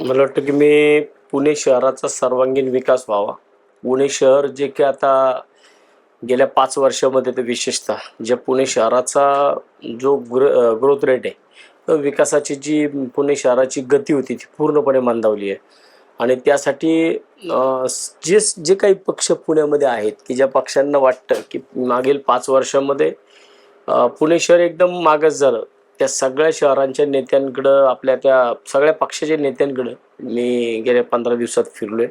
मला वाटतं की मी पुणे शहराचा सर्वांगीण विकास व्हावा. पुणे शहर जे की आता गेल्या पाच वर्षामध्ये ते विशेषतः जे पुणे शहराचा जो ग्र ग्रोथ रेट आहे विकासाची जी पुणे शहराची गती होती ती पूर्णपणे मंदावली आहे. आणि त्यासाठी जे जे काही पक्ष पुण्यामध्ये आहेत की ज्या पक्षांना वाटतं की मागील पाच वर्षामध्ये पुणे शहर एकदम मागच झालं त्या सगळ्या शहरांच्या नेत्यांकडं आपल्या त्या सगळ्या पक्षाच्या नेत्यांकडं मी गेल्या पंधरा दिवसात फिरलोय.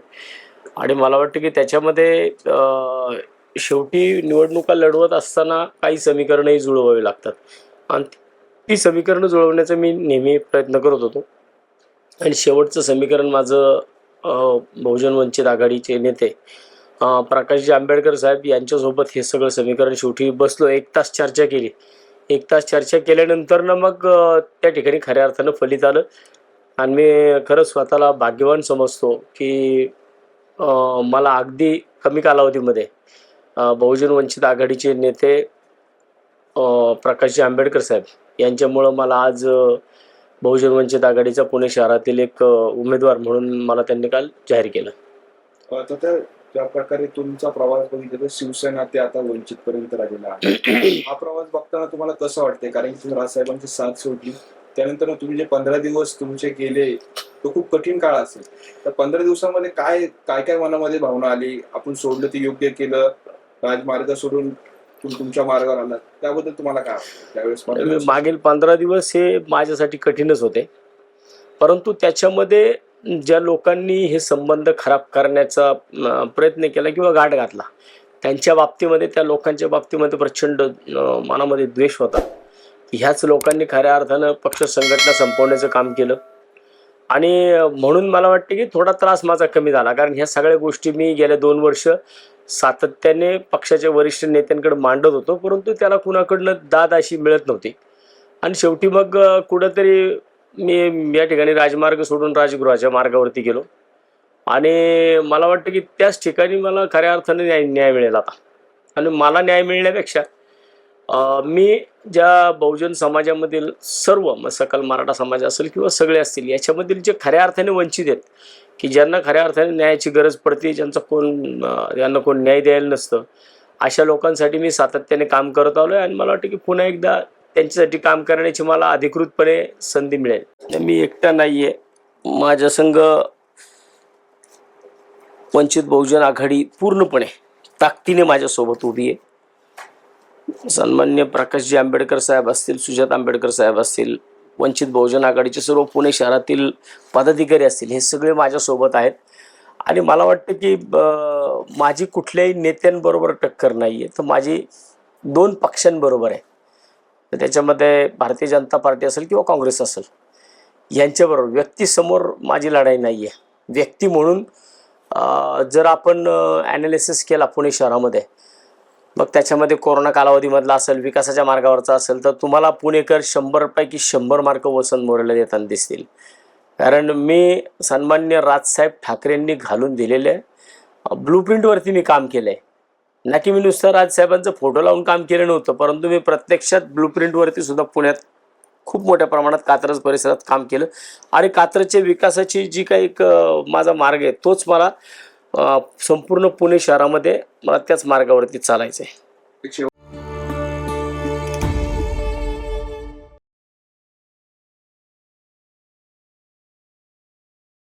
आणि मला वाटतं की त्याच्यामध्ये शेवटी निवडणुका लढवत असताना काही समीकरणंही जुळवावी लागतात. आणि ती समीकरणं जुळवण्याचा मी नेहमी प्रयत्न करत होतो. आणि शेवटचं समीकरण माझं बहुजन वंचित आघाडीचे नेते प्रकाशजी आंबेडकर साहेब यांच्यासोबत हे सगळं समीकरण शेवटी बसलो. एक तास चर्चा केली. एक तास चर्चा केल्यानंतर ना मग त्या ठिकाणी खऱ्या अर्थानं फलित आलं आणि मी खरंच स्वतःला भाग्यवान समजतो की मला अगदी कमी कालावधीमध्ये बहुजन वंचित आघाडीचे नेते प्रकाशजी आंबेडकर साहेब यांच्यामुळं मला आज बहुजन वंचित आघाडीचा पुणे शहरातील एक उमेदवार म्हणून मला त्यांनी काल जाहीर केलं. ज्या प्रकारे तुमचा प्रवास बघितला तर शिवसेना ते आता वंचित पर्यंत राहिलेला आहे. हा प्रवास बघताना तुम्हाला कसं वाटतंय? कारण की राजसाहेबांची साथ सोडली त्यानंतर तुम्ही जे पंधरा दिवस तुमचे गेले तो खूप कठीण काळ असेल. तर पंधरा दिवसामध्ये काय काय काय मनामध्ये भावना आली? आपण सोडलं ते योग्य केलं राजमार्ग सोडून तुमच्या मार्गावर आलात. त्याबद्दल तुम्हाला काय त्यावेळेस मागील पंधरा दिवस हे माझ्यासाठी कठीणच होते. परंतु त्याच्यामध्ये ज्या लोकांनी हे संबंध खराब करण्याचा प्रयत्न केला किंवा गाठ घातला त्यांच्या बाबतीमध्ये त्या लोकांच्या बाबतीमध्ये प्रचंड मनामध्ये द्वेष होता. ह्याच लोकांनी खऱ्या अर्थानं पक्ष संघटना संपवण्याचं काम केलं. आणि म्हणून मला वाटते की थोडा त्रास माझा कमी झाला. कारण ह्या सगळ्या गोष्टी मी गेल्या दोन वर्ष सातत्याने पक्षाच्या वरिष्ठ नेत्यांकडे मांडत होतो. परंतु त्याला कुणाकडनं दाद अशी मिळत नव्हती. आणि शेवटी मग कुठंतरी मी या ठिकाणी राजमार्ग सोडून राजगृहाच्या मार्गावरती गेलो. आणि मला वाटतं की त्याच ठिकाणी मला खऱ्या अर्थाने न्याय न्याय मिळेल आता. आणि मला न्याय मिळण्यापेक्षा मी ज्या बहुजन समाजामधील सर्व मग सकल मराठा समाज असेल किंवा सगळे असतील याच्यामधील जे खऱ्या अर्थाने वंचित आहेत की ज्यांना खऱ्या अर्थाने न्यायाची गरज पडते ज्यांचा कोण यांना कोण न्याय द्यायला नसतं अशा लोकांसाठी मी सातत्याने काम करत आलो आहे आणि मला वाटतं की पुन्हा एकदा त्यांच्यासाठी काम करण्याची मला अधिकृतपणे संधी मिळेल. मी एकटा नाही आहे माझ्या संघ वंचित बहुजन आघाडी पूर्णपणे ताकदीने माझ्यासोबत उभी आहे. सन्मान्य प्रकाशजी आंबेडकर साहेब असतील सुजात आंबेडकर साहेब असतील वंचित बहुजन आघाडीचे सर्व पुणे शहरातील पदाधिकारी असतील हे सगळे माझ्यासोबत आहेत. आणि मला वाटतं की माझी कुठल्याही नेत्यांबरोबर टक्कर नाही आहे तर माझी दोन पक्षांबरोबर आहे. तर त्याच्यामध्ये भारतीय जनता पार्टी असेल किंवा काँग्रेस असेल यांच्याबरोबर व्यक्तीसमोर माझी लढाई नाही आहे व्यक्ती म्हणून जर आपण ॲनालिसिस केला पुणे शहरामध्ये मग त्याच्यामध्ये कोरोना कालावधीमधला असेल विकासाच्या मार्गावरचा असेल तर तुम्हाला पुणेकर शंभरपैकी शंभर मार्क वसंत मोरेला देताना दिसतील. कारण मी सन्मान्य राजसाहेब ठाकरेंनी घालून दिलेले ब्लूप्रिंटवरती मी काम केलं आहे ना की मी नुसतं राजसाहेबांचं फोटो लावून काम केलं नव्हतं परंतु मी प्रत्यक्षात ब्लूप्रिंटवरती सुद्धा पुण्यात खूप मोठ्या प्रमाणात कात्रज परिसरात काम केलं. आणि कात्रजच्या विकासाची जी काही एक माझा मार्ग आहे तोच मला संपूर्ण पुणे शहरामध्ये मला त्याच मार्गावरती चालायचं आहे